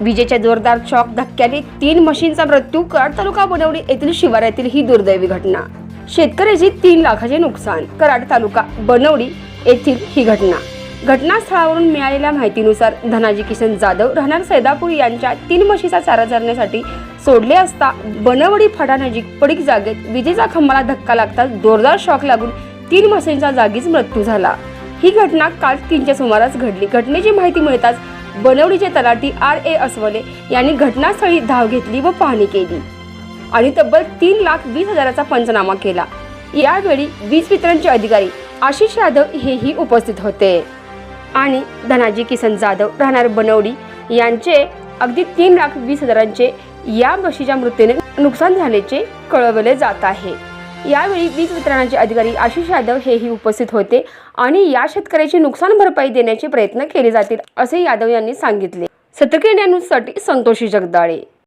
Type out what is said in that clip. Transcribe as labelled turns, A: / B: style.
A: विजेच्या जोरदार शॉक धक्क्याने तीन म्हशींचा मृत्यू कराड तालुका बनवडी येथील शिवारातील ही दुर्दैवी घटना. शेतकऱ्याची तीन लाखाचे नुकसान कराड तालुका बनवडी येथील ही घटना. घटनास्थळावरून मिळालेल्या माहितीनुसार धनाजी किशन जाधव राहणार सैदापूर यांच्या तीन म्हशीचा चारा चरण्यासाठी सोडले असता बनवडी फाटानजीक पडीक जागेत विजेचा खंबाला धक्का लागताच जोरदार शॉक लागून तीन म्हशींचा जागीच मृत्यू झाला. ही घटना काल तीनच्या सुमारास घडली. घटनेची माहिती मिळताच बनवडीचे तलाठी आर ए अस्वले यांनी घटनास्थळी धाव घेतली व पाहणी केली. आणि तब्बल तीन लाख वीस हजाराचा पंचनामा केला. यावेळी वीज वितरणचे अधिकारी आशिष यादव हेही उपस्थित होते. आणि धनाजी किसन जाधव राहणार बनवडी यांचे अगदी तीन लाख वीस हजारांचे या बशीच्या मृत्यूने नुकसान झाल्याचे कळवले जात आहे. यावेळी वीज वितरणाचे अधिकारी आशिष यादव हेही उपस्थित होते आणि या शेतकऱ्याची नुकसान भरपाई देण्याचे प्रयत्न केले जातील असे यादव यांनी सांगितले. सतकेण्यानुसाठी संतोषी जगदाळे.